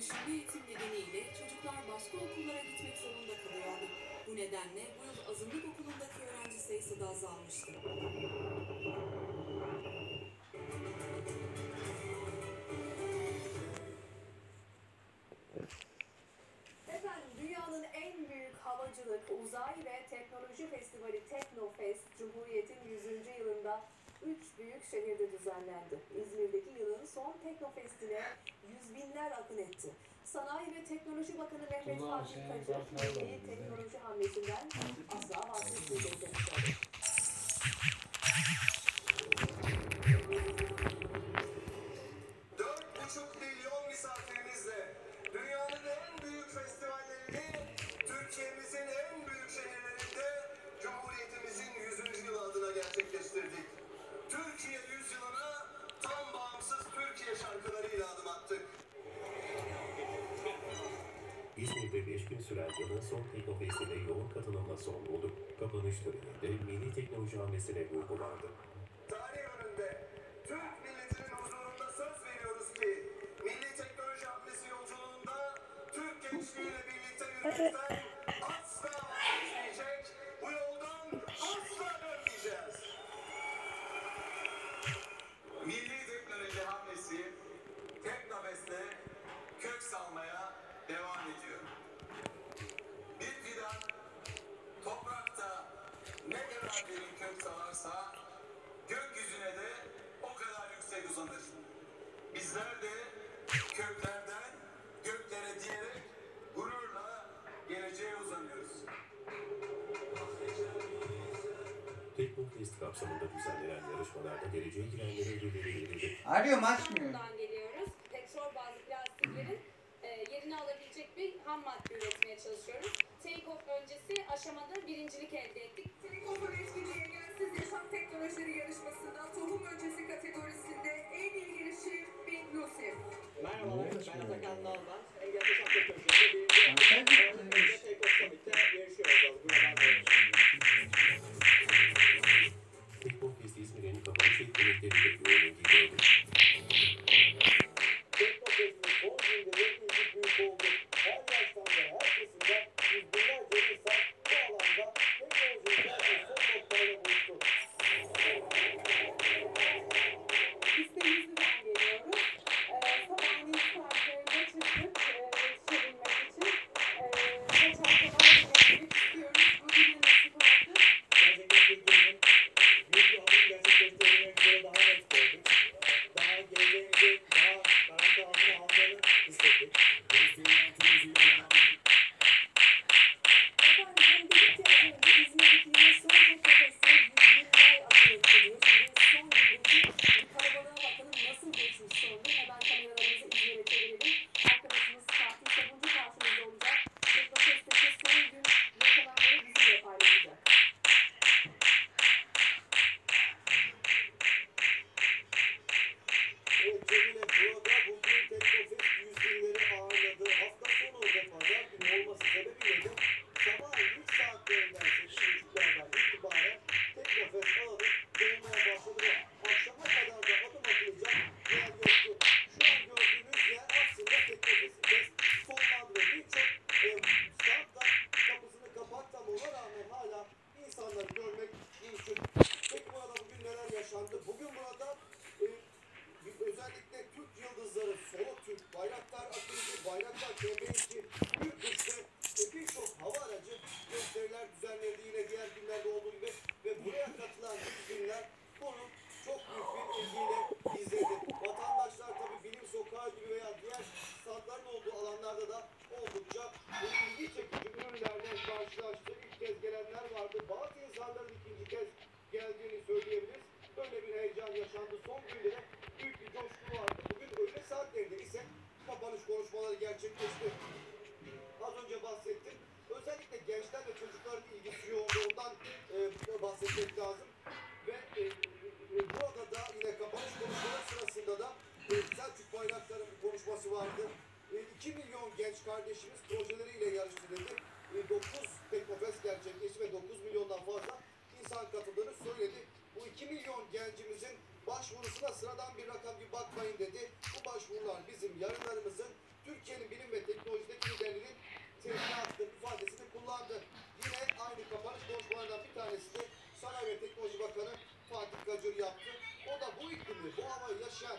dönüşümlü eğitim nedeniyle çocuklar başka okullara gitmek zorunda kalıyordu. Bu nedenle bu yıl azınlık okulundaki öğrenci sayısı da azalmıştı. Efendim dünyanın en büyük havacılık, uzay ve teknoloji festivali Teknofest, Cumhuriyet'in 100. yılında 3 büyük şehirde düzenlendi. İzmir'deki yılın son Teknofest'ine yüz binler akın etti. Sanayi ve Teknoloji Bakanı Mehmet Fatih Kacı, milli teknoloji hamlesinden asla vazgeçmeyecek demişler. 5 gün süren yılın son Teknofest'ine yoğun katılımla son buldu. Kapanış töreninde Milli Teknoloji Hamlesi'ne vurgulandı. Tarih önünde Türk milletinin huzurunda söz veriyoruz ki Milli Teknoloji Hamlesi yolculuğunda Türk gençliğiyle birlikte yürümekten asla vazgeçmeyecek, bu yoldan asla kök salarsa gökyüzüne de o kadar yüksek uzanır. Bizler de köklerden göklere diyerek gururla geleceğe uzanıyoruz. Teknofest kapsamında düzenlenen yarışmalarda geleceğe girenlere ödülleri verildi. Arıyorum açmıyor. Geliyoruz. Petrol bazlı plastiklerin e, yerini alabilecek bir ham madde üretmeye çalışıyoruz. Take-off öncesi aşamada birincilik elde ettik. Telekom'un I. gerçekleşti. Az önce bahsettim. Özellikle gençler ve çocukların ilgisi yoğundu. Ondan e, bahsetmek lazım. Ve e, e, burada da yine kapanış konuşmaları sırasında da e, Selçuk Bayraktar'ın konuşması vardı. E, 2 milyon genç kardeşimiz projeleriyle yarıştı dedi. E, 9 Teknofest gerçekleşti ve 9 milyondan fazla insan katıldığını söyledi. Bu 2 milyon gencimizin başvurusuna sıradan bir rakam bir bakmayın dedi. Bu başvurular bizim yarınlarımızın Türkiye'nin bilim ve teknolojideki liderlerin terini attı, ifadesini kullandı. Yine aynı kapanış konuşmalarından bir tanesi de Sanayi ve Teknoloji Bakanı Fatih Gacır yaptı. O da bu iklimi, bu havayı yaşayan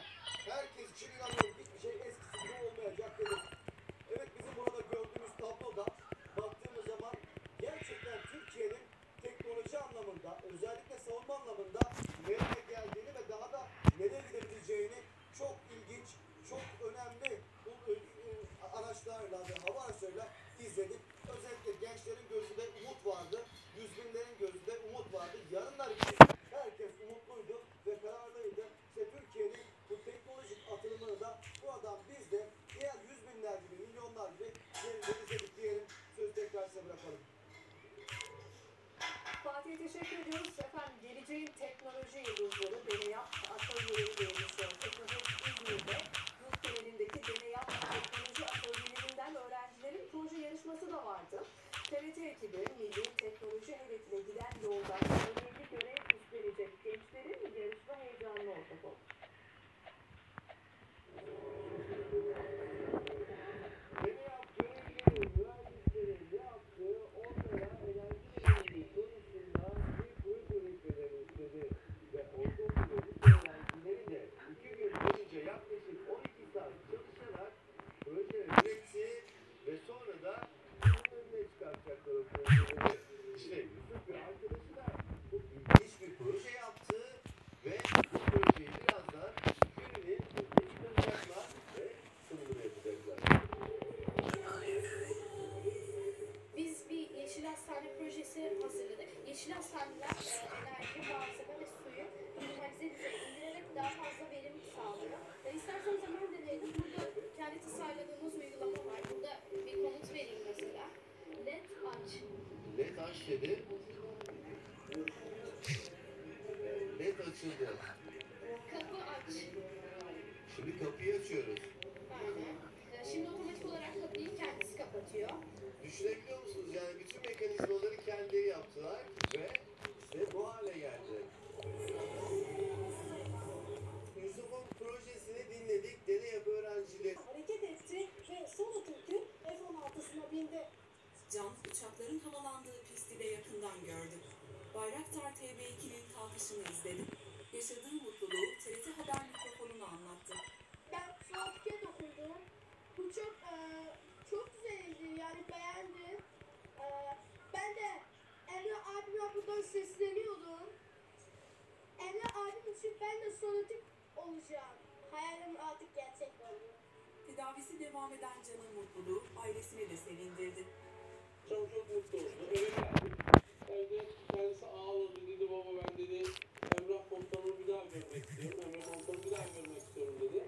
Street kullandığımız uygulama var. Burada bir komut vereyim mesela. LED aç. LED aç dedi. LED açıldı. Kapı aç. Şimdi kapıyı açıyoruz. Aynen. Ee, Şimdi otomatik olarak kapıyı kendisi kapatıyor. Düşünebiliyor musunuz? Yani bütün mekanizmaları kendileri yaptılar ve TB2'nin kalkışını izledi. Yaşadığı mutluluğu TRT Haber mikrofonuna anlattı. Ben Fatih'e dokundum. Bu çok eee, çok güzeldi yani beğendim. Eee, ben de Emre abime buradan sesleniyordum. Emre abim için ben de sonutik olacağım. Hayalim artık gerçek oldu. Tedavisi devam eden Can'ın mutluluğu ailesini de sevindirdi. Çok çok mutlu oldu. Eve. Evde kendisi ağladı dedi baba ben dedi Emrah komutanımı bir daha görmek istiyorum. Emrah komutanımı bir daha görmek istiyorum dedi.